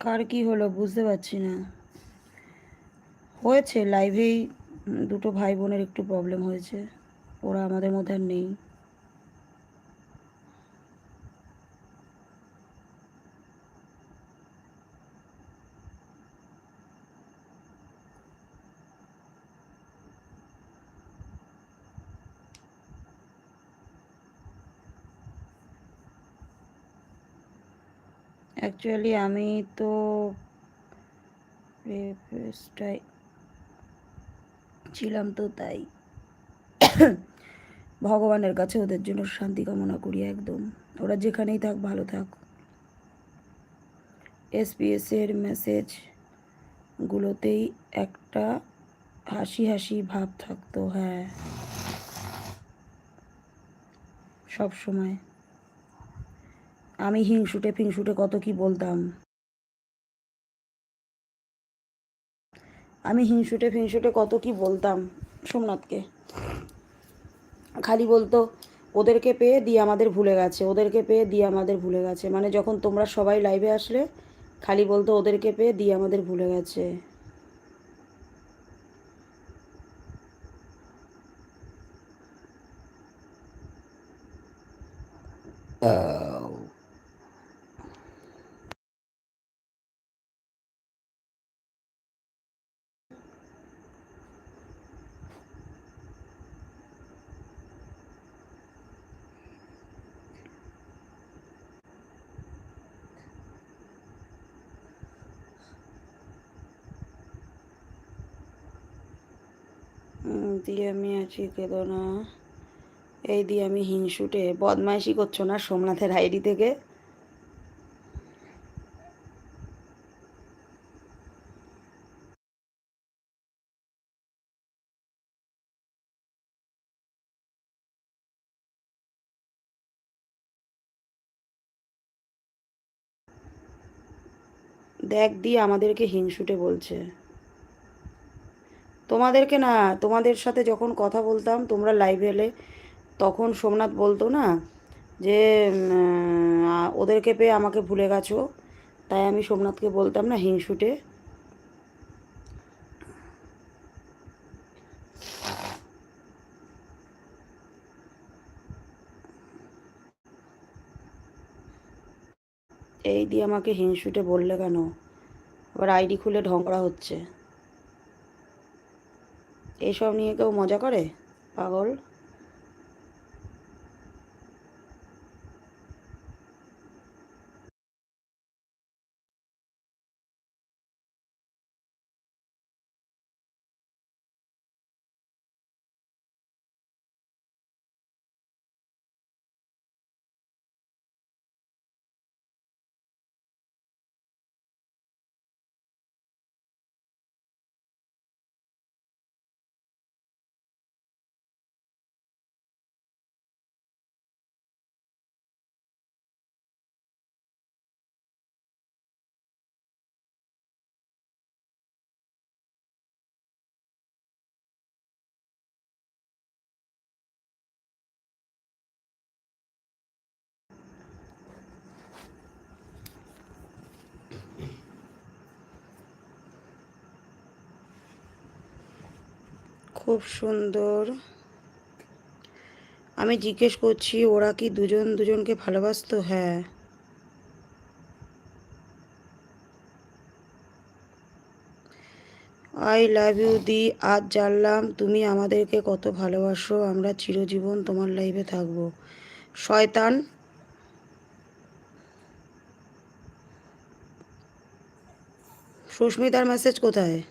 কার কি হলো বুঝতে পারছি না। হয়েছে লাইভেই দুটো ভাই বোনের একটু প্রবলেম হয়েছে। ওরা আমাদের মধ্যে আর নেই। অ্যাকচুয়ালি আমি তো ছিলাম তো তাই। ভগবানের কাছে ওদের জন্য শান্তি কামনা করি একদম। ওরা যেখানেই থাক, ভালো থাক। এসপিএস এর মেসেজ গুলোতেই একটা হাসি হাসি ভাব থাকতো হ্যাঁ। সব সময়। আমি হিংসুটে ফিংসুটে কত কি বলতাম। আমি হিংসুটে ফিংসুটে কত কি বলতাম, সোমনাথকে। খালি বলতো, ওদেরকে পেয়ে দিয়ে আমাদের ভুলে গেছে, ওদেরকে পেয়ে দিয়ে আমাদের ভুলে গেছে। মানে যখন তোমরা সবাই লাইভে আসলে, খালি বলতো, ওদেরকে পেয়ে দিয়ে আমাদের ভুলে গেছে। Oh. দিয়ে আমি আছি কেঁদো না এই দিয়ে আমি হিংসুটে। বদমাইশি করছ না সোমনাথের আইডি থেকে? দেখ, দিয়ে আমাদেরকে হিংসুটে বলছে। তোমাদেরকে না, তোমাদের সাথে যখন কথা বলতাম, তোমরা লাইভে এলে, তখন সোমনাথ বলতো না যে ওদেরকে পেয়ে আমাকে ভুলে গেছো। তাই আমি সোমনাথকে বলতাম না হিংসুটে। এই দিয়ে আমাকে হিংসুটে বললে কেন? আবার আইডি খুলে ঢং করা হচ্ছে। এসব নিয়ে কেউ মজা করে? পাগল? খুব সুন্দর। আমি জিজ্ঞেস করছি, ওরা কি দুজন দুজনকে ভালোবাসত? হ্যাঁ। আই লাভ ইউ দি, আজ জানলাম তুমি আমাদেরকে কত ভালোবাসো। আমরা চিরজীবন তোমার লাইফে থাকব। শয়তান। সুস্মিতার মেসেজ কোথায়?